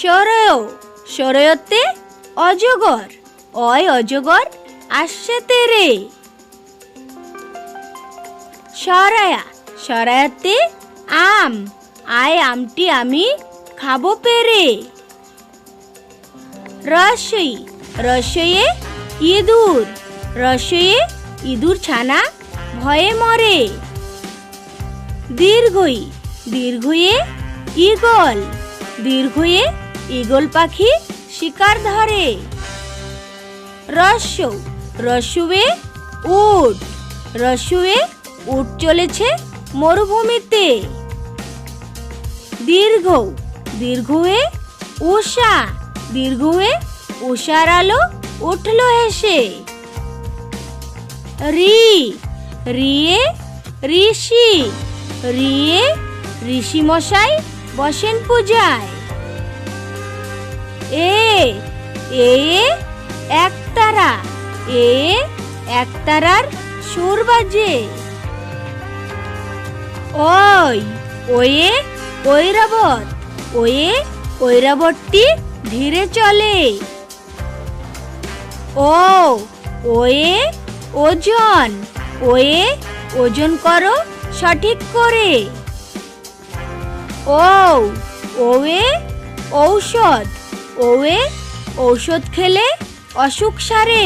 সরয় সরয়তে অজগর, অয় অজগর আসছে তেরে। সরায়া, সরায়াতে আম, আয় আমটি আমি খাব পেরে। রসই রসয়ে ইঁদুর রসয়ে ইঁদুর ছানা ভয়ে মরে। দীর্ঘই দীর্ঘয়ে ঈগল দীর্ঘয়ে ঈগল পাখি শিকার ধরে। রস্য রসুয়ে উট রসুয়ে উট চলেছে মরুভূমিতে। দীর্ঘ, দীর্ঘয়ে উষা দীর্ঘয়ে উষার আলো উঠল হেসে। রি, রিয়ে ঋষি রিয়ে ঋষি মশাই বসেন পূজায়। এ এ একতারা এ একতারার সুর বাজে। ওই, ওয়ে, ঐরাবত। ওয়ে, ঐরাবতটি ধীরে চলে। ও, ওয়ে, ওজন। ওয়ে, ওজন করো সঠিক করে। ও ওয়ে ঔষধ ওয়ে ঔষধ খেলে অসুখ সারে